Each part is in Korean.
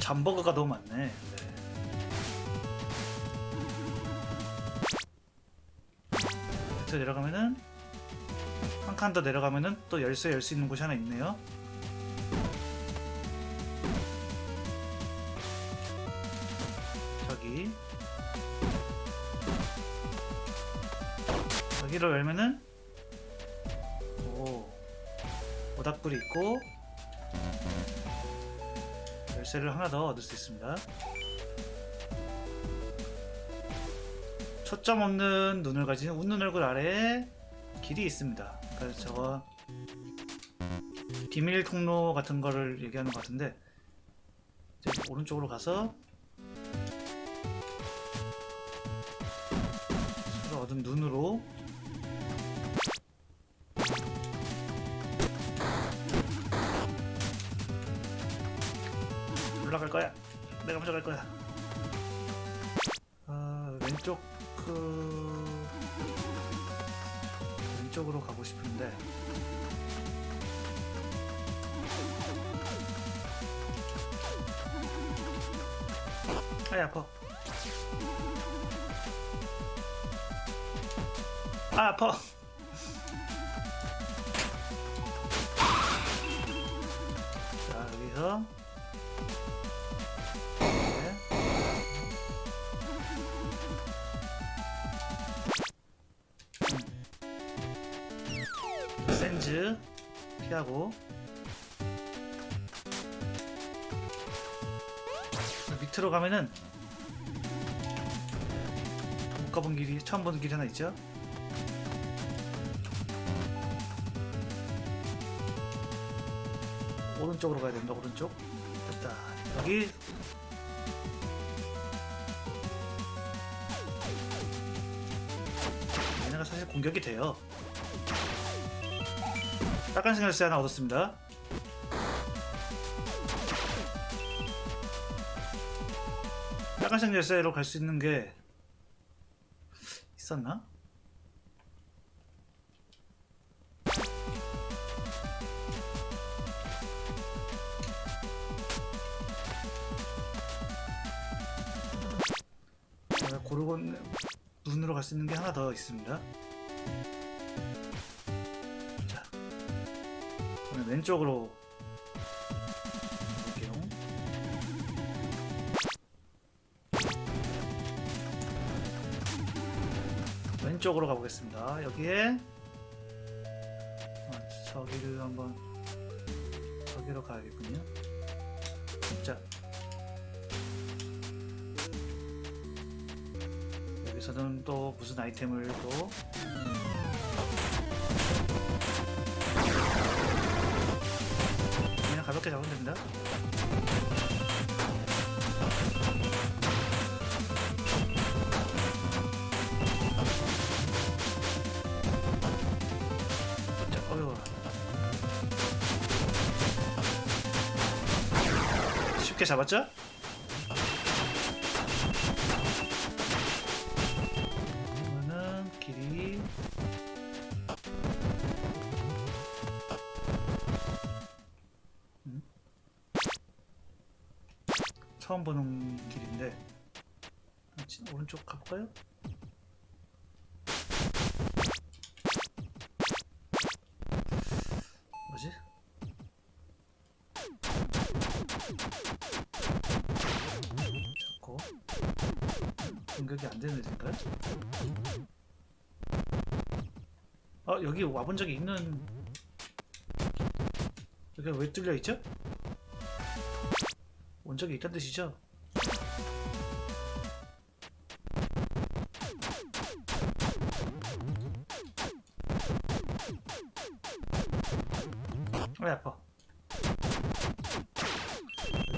잠버그가 너무 많네. 네. 밑으로 내려가면은 한 칸 더 내려가면은 또 열쇠 열 수 있는 곳이 하나 있네요. 저기 여기를 열면은 오 모닥불이 있고 열쇠를 하나 더 얻을 수 있습니다. 초점 없는 눈을 가진 웃는 얼굴 아래에 길이 있습니다. 그래서 저거 비밀 통로 같은 거를 얘기하는 것 같은데 오른쪽으로 가서 얻은 눈으로 올라갈 거야. 내가 먼저 갈 거야. 아 왼쪽 그 왼쪽으로 가고 싶은데 아이 아파. 아 아파. 자 여기서 피하고 밑으로 가면은 못 가본 길이 처음 보는 길이 하나 있죠? 오른쪽으로 가야 됩니다. 오른쪽. 됐다. 여기 얘네가 사실 공격이 돼요. 빨간색 열쇠 하나 얻었습니다. 빨간색 열쇠로 갈 수 있는 게 있었나? 네, 고르곤 눈으로 갈 수 있는 게 하나 더 있습니다. 왼쪽으로 볼게요. 왼쪽으로 가보겠습니다. 여기에 아, 저기를 한번 저기로 가야겠군요. 자, 여기서는 또 무슨 아이템을 또 그냥 가볍게 잡으면 됩니다. 쉽게 잡았죠? 처음 보는 길인데 아, 진- 오른쪽 가볼까요? 뭐지? 자꾸 공격이 안 되는 일인가요? 어 여기 와본 적이 있는 여기가 왜 뚫려 있죠? 온 적이 있다는 뜻이죠? 왜 아파?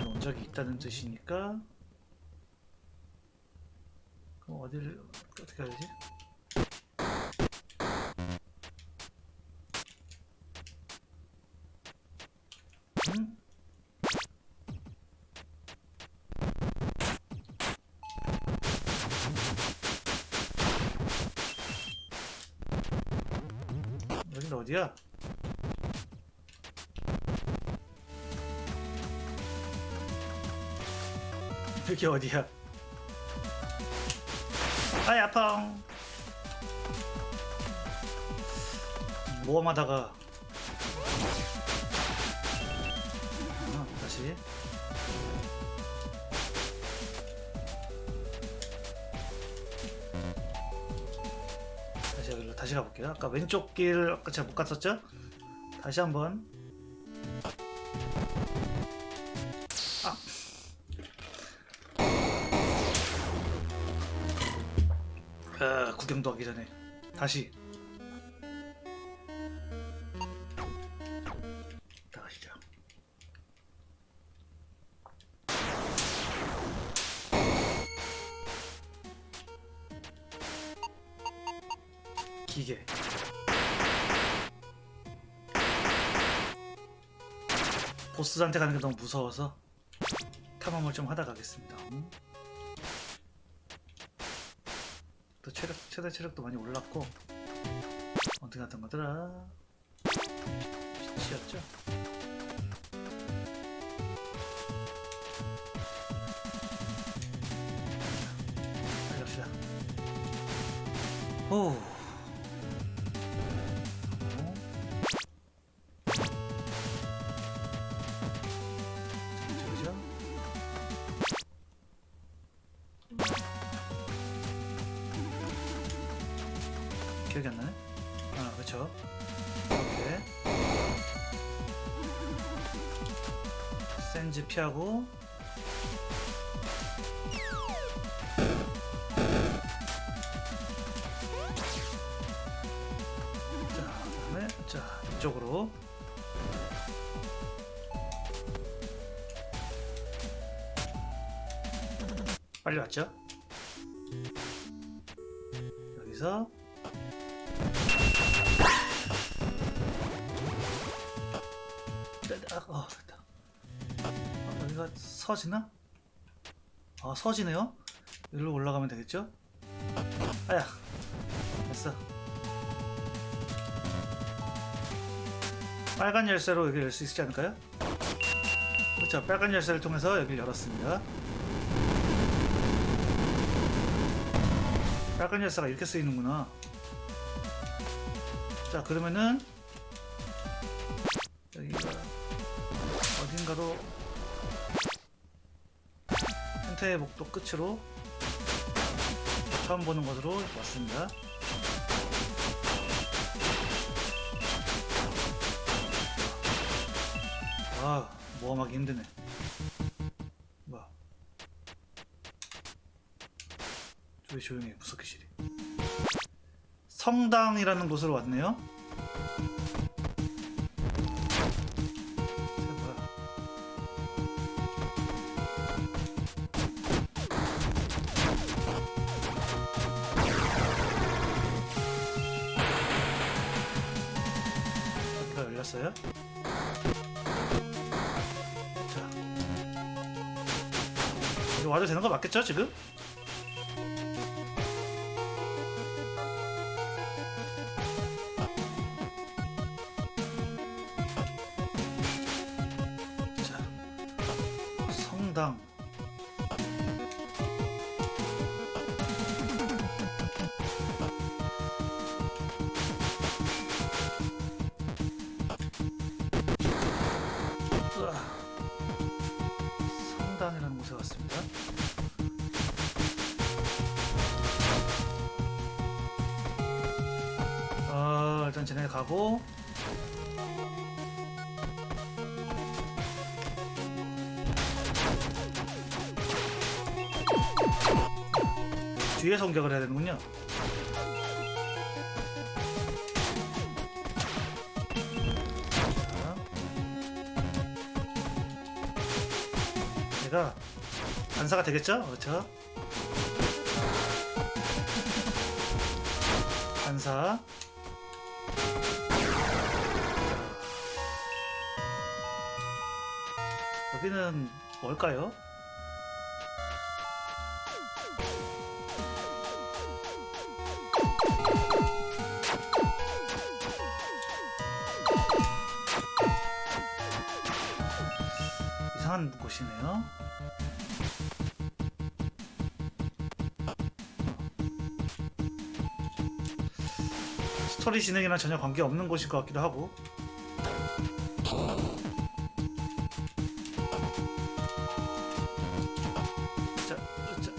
온 적이 있다는 뜻이니까 그럼 어디를 어떻게 해야 되지? 어디야? 여기 어디야? 아이 아파. 모험하다가 아, 다시 다시 가볼게요. 아까 왼쪽 길 아까 제가 못 갔었죠? 다시 한번 아, 구경도 하기 전에 다시 보스한테 가는 게 너무 무서워서 탐험을 좀 하다 가겠습니다. 음. 또 체력 최대 체력도 많이 올랐고 어떻게 갔던 거더라? 시였죠? 빨리 갑시다. 오. 기억이 안 나네? 아, 그쵸. 이렇게. 센즈 피하고. 자, 그 다음에, 자, 이쪽으로. 빨리 왔죠? 여기서 서지나? 아, 서지네요? 여기로 올라가면 되겠죠? 아야, 됐어. 빨간 열쇠로 여기 열수 있지 않을까요? 그렇죠. 빨간 열쇠를 통해서 여기를 열었습니다. 빨간 열쇠가 이렇게 쓰이는구나. 자, 그러면은 여기가 어딘가로 형태의 목도 끝으로 처음 보는 곳으로 왔습니다. 아, 모험하기 힘드네. 뭐야? 왜 조용해? 무섭게실이. 성당이라는 곳으로 왔네요. 와도 되는 거 맞겠죠 지금? 공격을 해야 되는군요. 자. 얘가 반사가 되겠죠? 그렇죠? 반사. 자. 여기는 뭘까요? 스토리 진행이랑 전혀 관계 없는 곳일 것 같기도 하고. 자, 자.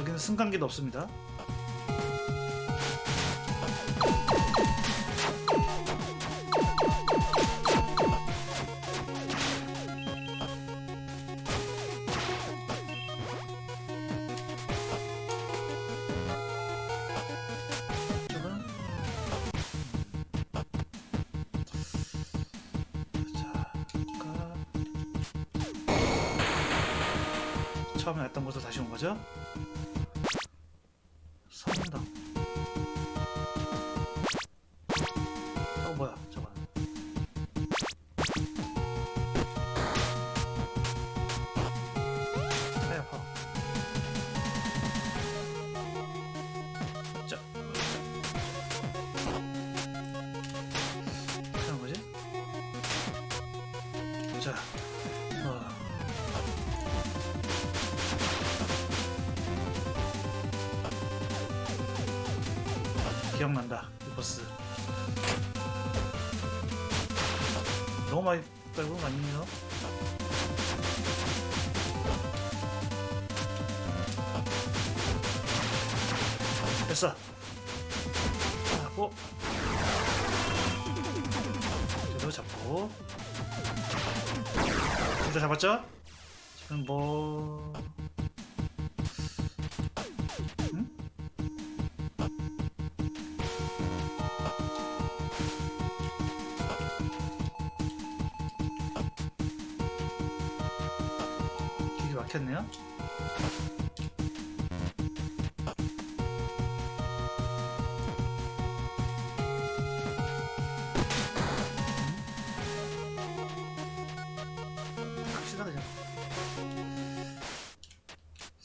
여기는 승강기도 없습니다. 거죠? 성당. 어 뭐야? 저거. 아이 아파. 자. 하는 거지? 보자. 기억난다. 이 버스. 너무 많이 빼고 아니에요? 됐어. 하고 그대로 잡고 둘 다 잡았죠? 지금 뭐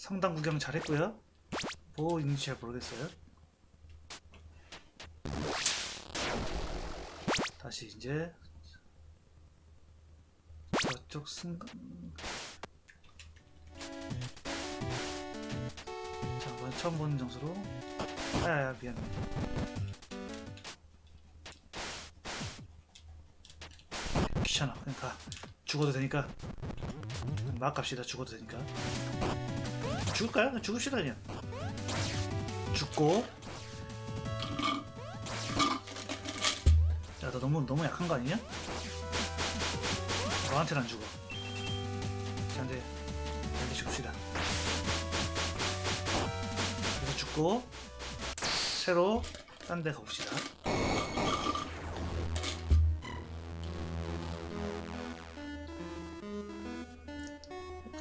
성당 구경 잘했고요. 뭐 있는지 잘 모르겠어요. 다시 이제 저쪽 승강. 자, 이번 처음 보는 장소로. 아야 미안 귀찮아. 그냥 가 죽어도 되니까. 막 갑시다. 죽어도 되니까 죽을까요? 죽읍시다 그냥. 죽고. 야너 너무 너무 약한 거 아니냐? 너한테는 안 죽어. 자 근데 이제 죽읍시다. 그래서 죽고 새로 딴 데 가봅시다.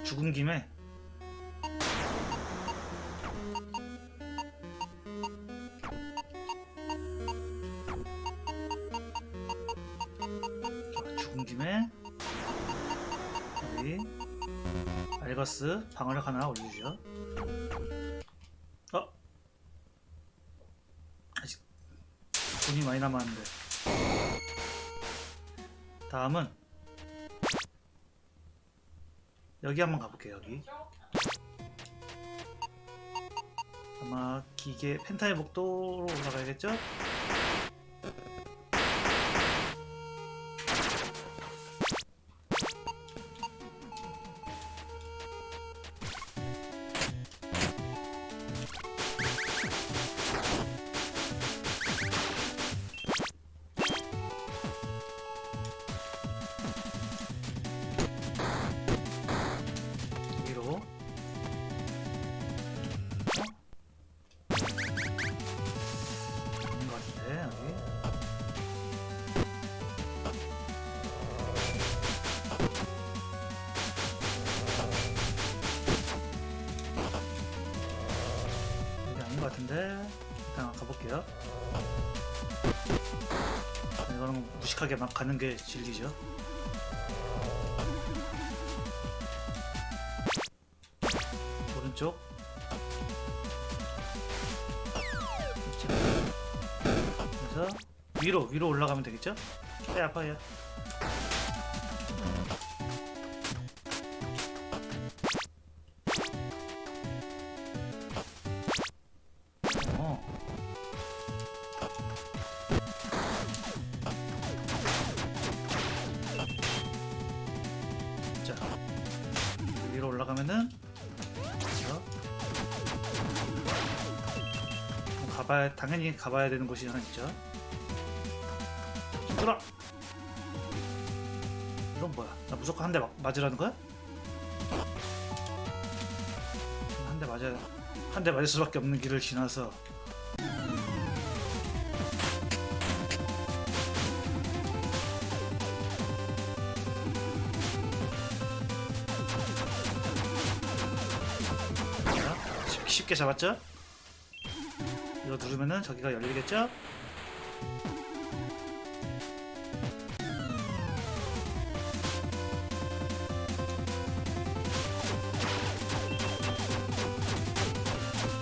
죽은 김에 알거스 방어력 하나 올려주죠. 어? 아직 돈이 많이 남았는데. 다음은 여기 한번 가볼게요. 여기. 아마 기계 펜타의 복도로 올라가야겠죠? 일단 가볼게요. 이거는 무식하게 막 가는 게 진리죠. 오른쪽 그래서 위로 위로 올라가면 되겠죠? 배 아파요 가봐야 당연히 가봐야 되는 곳이 하나 있죠. 들어. 이건 뭐야? 나 무조건 한 대 맞으라는 거야? 한 대 맞아야 한대 맞을 수밖에 없는 길을 지나서 쉽게 잡았죠? 누르면은 저기가 열리겠죠?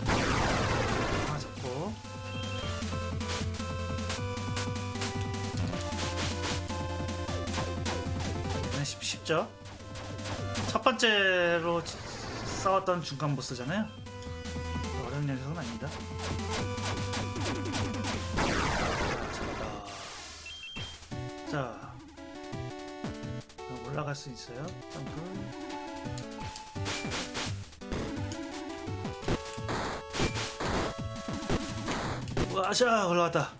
하나 잡고 이번엔 쉽, 쉽죠? 첫 번째로 지- 싸웠던 중간 보스잖아요 수 있어요? 점프 와샤 올라왔다.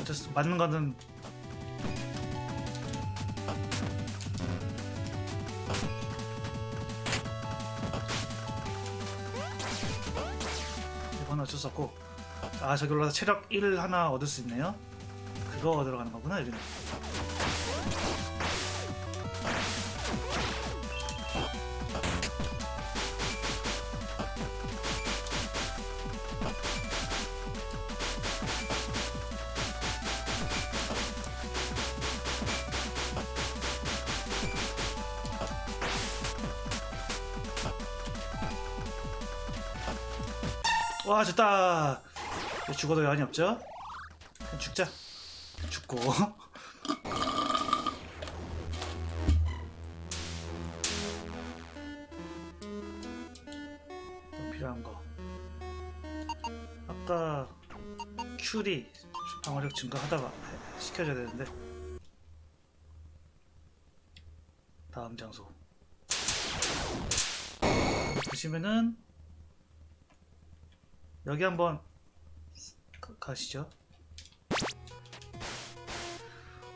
어쨌어 맞는 거는 이건 어쩔 수 없고. 아 저기 올라서 체력 1 하나 얻을 수 있네요. 그거 얻으러 가는 거구나 여기는 와 됐다. 죽어도 여한이 없죠? 죽자. 죽고. 또 필요한 거. 아까 큐리 방어력 증가하다가 시켜줘야 되는데. 다음 장소. 보시면은 여기 한번 가, 가시죠.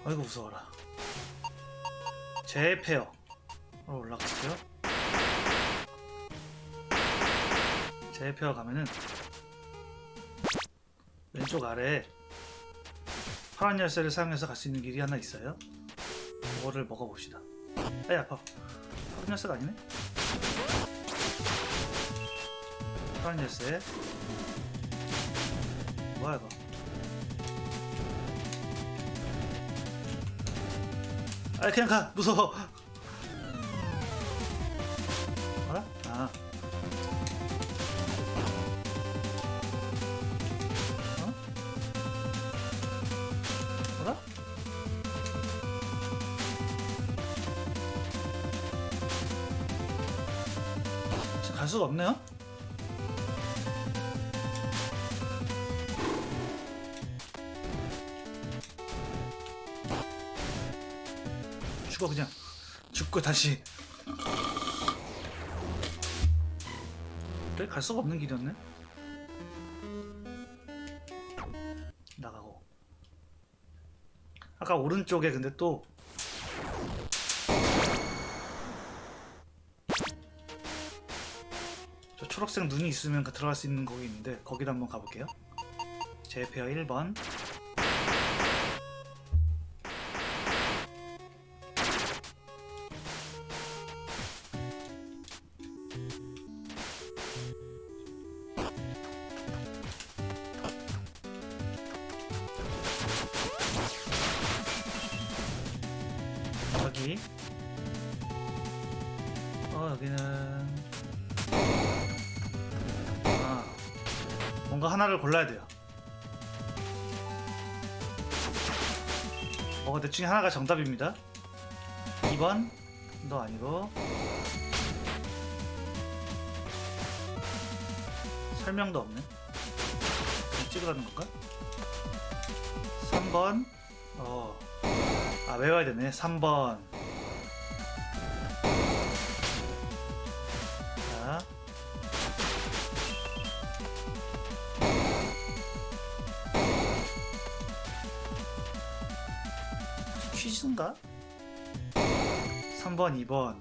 아이고 무서워라. 재페어로 올라가시죠. 재페어 가면은 왼쪽 아래에 파란 열쇠를 사용해서 갈 수 있는 길이 하나 있어요. 그거를 먹어봅시다. 아이 아파. 파란 열쇠가 아니네. 파란 열쇠. 뭐야 이거? 아 그냥 가 무서워. 알아? 아. 어? 알아? 지금 갈 수가 없네요. 죽어 그냥. 죽고 다시. 그래 갈 수가 없는 길이었네. 나가고. 아까 오른쪽에 근데 또. 저 초록색 눈이 있으면 그 들어갈 수 있는 거기 있는데 거기도 한번 가볼게요. 제페어 1번 여기 어 여기는. 아 뭔가 하나를 골라야 돼요. 어 대중에 하나가 정답입니다. 2번 너 아니고. 설명도 없네. 찍으라는 건가? 3번. 어. 아 외워야 되네. 3번 보스인가? 3번, 2번.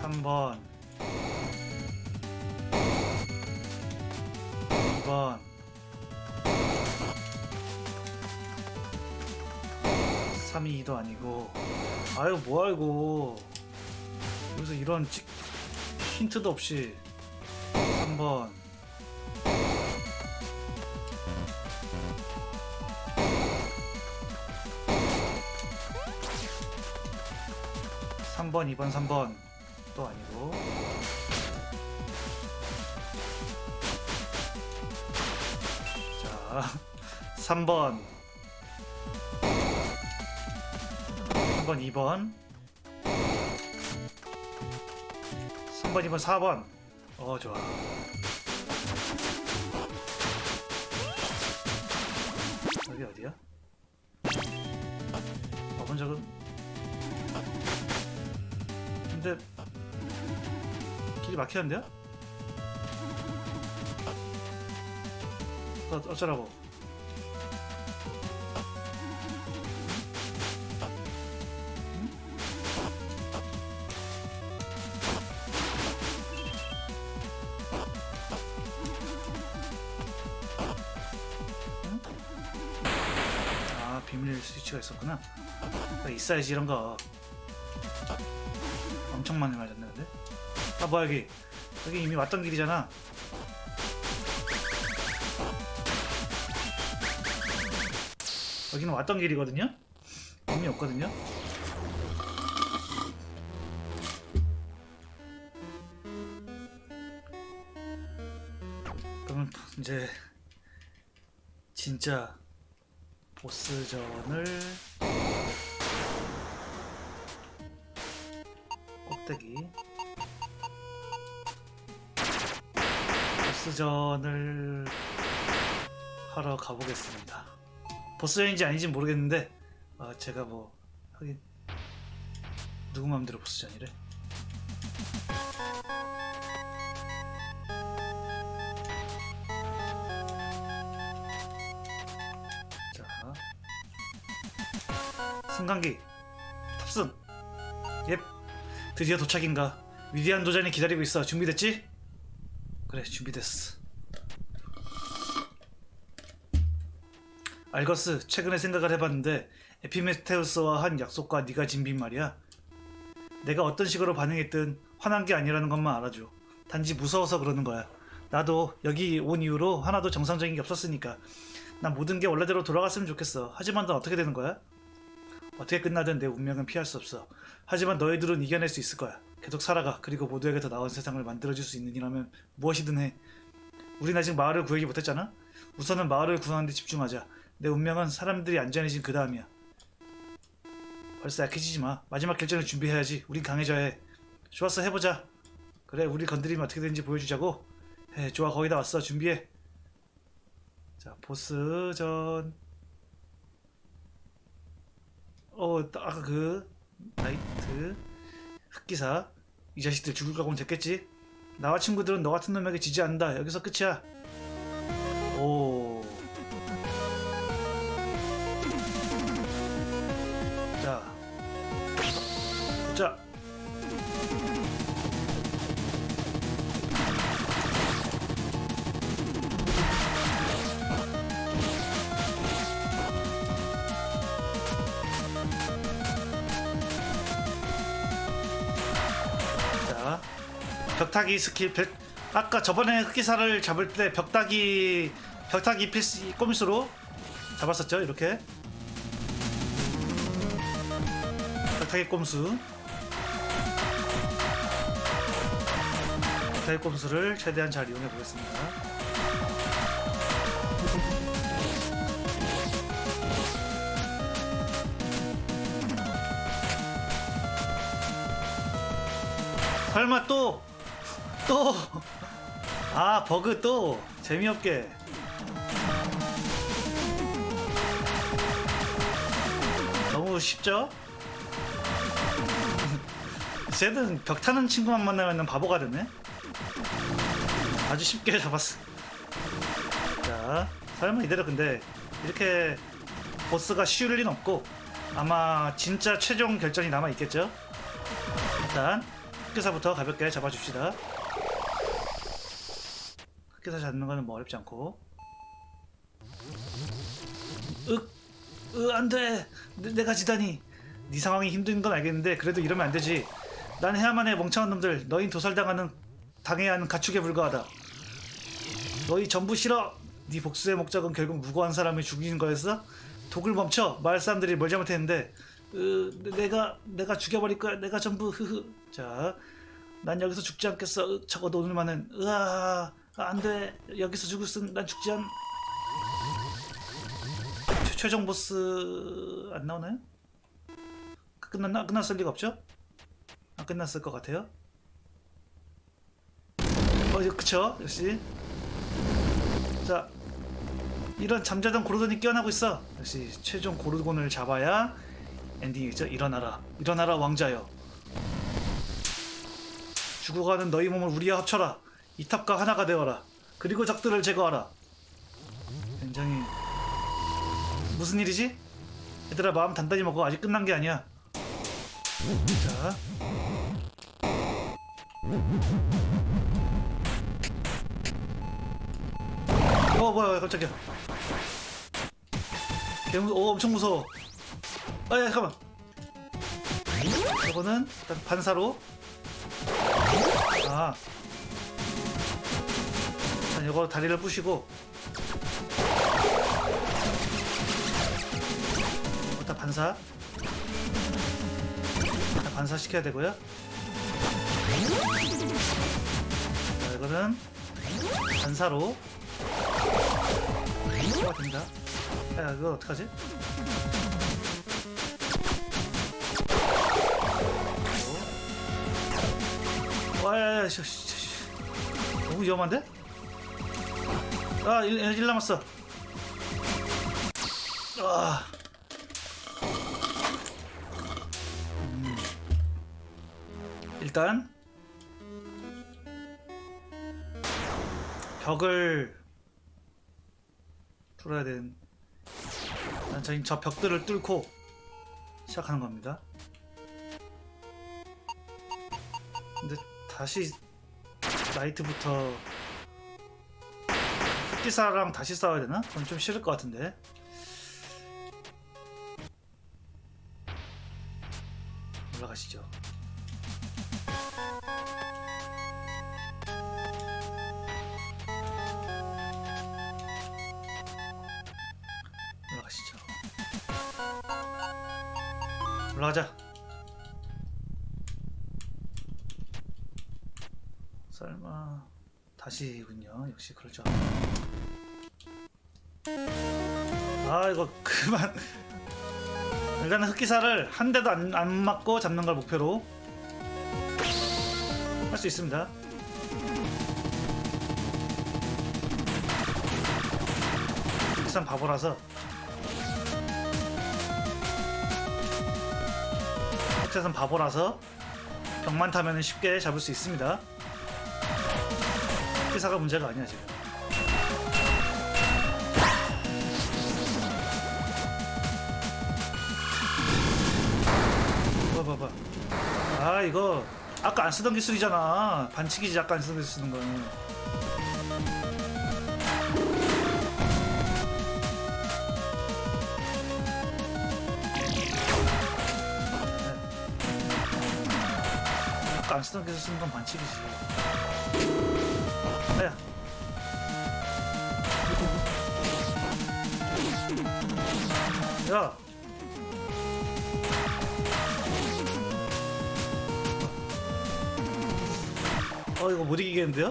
삼번 2번 3이 2도 아니고 아유 뭐야 이거 여기서 이런 찌- 힌트도 없이 3번. 삼번 2번, 3번. 또 아니고. 자 3번. 3번 2번 3번 2번 4번 어 좋아 여기 어디야? 와본 적은 근데 길이 막히는데요? 어, 어쩌라고? 있었구나. 있어야지 이런 거. 엄청 많이 맞았네 근데. 아 뭐야 여기? 여기 이미 왔던 길이잖아. 여기는 왔던 길이거든요. 의미 없거든요. 그러면 이제 진짜 보스전을 꼭대기 보스전을 하러 가보겠습니다. 보스전인지 아닌지 모르겠는데 아, 제가 뭐 하긴 누구 마음대로 보스전이래. 3단계. 탑승. 옙 드디어 도착인가? 위대한 도전이 기다리고 있어. 준비됐지? 그래 준비됐어. 알거스 최근에 생각을 해봤는데 에피메테우스와 한 약속과 네가 진 빈 말이야. 내가 어떤 식으로 반응했든 화난 게 아니라는 것만 알아줘. 단지 무서워서 그러는 거야. 나도 여기 온 이후로 하나도 정상적인 게 없었으니까. 난 모든 게 원래대로 돌아갔으면 좋겠어. 하지만 넌 어떻게 되는 거야? 어떻게 끝나든 내 운명은 피할 수 없어. 하지만 너희들은 이겨낼 수 있을 거야. 계속 살아가. 그리고 모두에게 더 나은 세상을 만들어줄 수 있는 일이라면 무엇이든 해. 우린 아직 마을을 구하기 못했잖아? 우선은 마을을 구하는 데 집중하자. 내 운명은 사람들이 안전해진 그 다음이야. 벌써 약해지지 마. 마지막 결전을 준비해야지. 우린 강해져야 해. 좋았어 해보자. 그래 우리 건드리면 어떻게 되는지 보여주자고. 해 좋아 거의 다 왔어. 준비해. 자 보스전 어 아까 그 나이트 흑기사. 이 자식들 죽을 각오는 됐겠지? 나와 친구들은 너 같은 놈에게 지지 않는다. 여기서 끝이야 벽타기 스킬 벽, 아까 저번에 흑기사를 잡을 때 벽타기 벽타기 필수 꼼수로 잡았었죠 이렇게. 벽타기 꼼수. 벽타기 꼼수를 최대한 잘 이용해 보겠습니다. 설마 또 또! 아, 버그 또! 재미없게. 너무 쉽죠? 쟤는 벽 타는 친구만 만나면 바보가 되네. 아주 쉽게 잡았어. 자, 설마 이대로 근데 이렇게 보스가 쉬울 리는 없고 아마 진짜 최종 결전이 남아 있겠죠. 일단 흑기사부터 가볍게 잡아줍시다. 흑기사 잡는 거는 뭐 어렵지 않고. 윽, 으, 안 돼. 내, 내가 지다니. 네 상황이 힘든 건 알겠는데 그래도 이러면 안 되지. 난 해야만 해 멍청한 놈들. 너희 도살당하는 당해야 하는 가축에 불과하다. 너희 전부 싫어. 네 복수의 목적은 결국 무고한 사람을 죽이는 거였어? 독을 멈춰. 마을 사람들이 뭘 잘못했는데. 으, 내가 내가 죽여버릴 거야. 내가 전부 흐흐. 자, 난 여기서 죽지 않겠어. 으, 적어도 오늘만은. 으아, 안 돼. 여기서 죽을 순 난 죽지 않. 최- 최종 보스 안 나오나요? 끝났나? 끝났을 리가 없죠? 안 끝났을 것 같아요. 어, 그쵸? 역시. 자, 이런 잠자던 고르곤이 깨어나고 있어. 역시 최종 고르곤을 잡아야 엔딩이죠. 일어나라, 일어나라 왕자여. 죽어가는 너희 몸을 우리와 합쳐라. 이 탑과 하나가 되어라. 그리고 적들을 제거하라. 굉장히 무슨 일이지? 얘들아 마음 단단히 먹어. 아직 끝난 게 아니야. 자. 어 뭐야 깜짝이야. 개무 오 엄청 무서워. 아야 잠깐만. 이거는 일단 반사로. 아. 일단 이거 다리를 부시고. 일단 반사. 일단 반사 시켜야 되고요. 자, 이거는 반사로. 이거 됩니다. 야, 이거 어떡하지? 와, 야, 야, 씨, 씨, 씨. 너무 위험한데? 아, 1, 일 남았어. 아. 음. 일단 벽을 뚫어야 되는 난 저희 저 벽들을 뚫고 시작하는 겁니다. 근데 다시 나이트부터 흑기사랑 다시 싸워야 되나? 그건 좀 싫을 것 같은데. 기사를 한 대도 안, 안 맞고 잡는 걸 목표로 할 수 있습니다. 흑기사는 바보라서 흑기사는 바보라서 벽만 타면 쉽게 잡을 수 있습니다. 흑기사가 문제가 아니야 지금. 봐 봐 봐. 아 이거 아까 안 쓰던 기술이잖아. 반칙이지 아까 안 쓰던 기술 쓰는 거는. 네. 아까 안 쓰던 기술 쓰는 건 반칙이지. 아야. 야. 어 이거 못 이기겠는데요?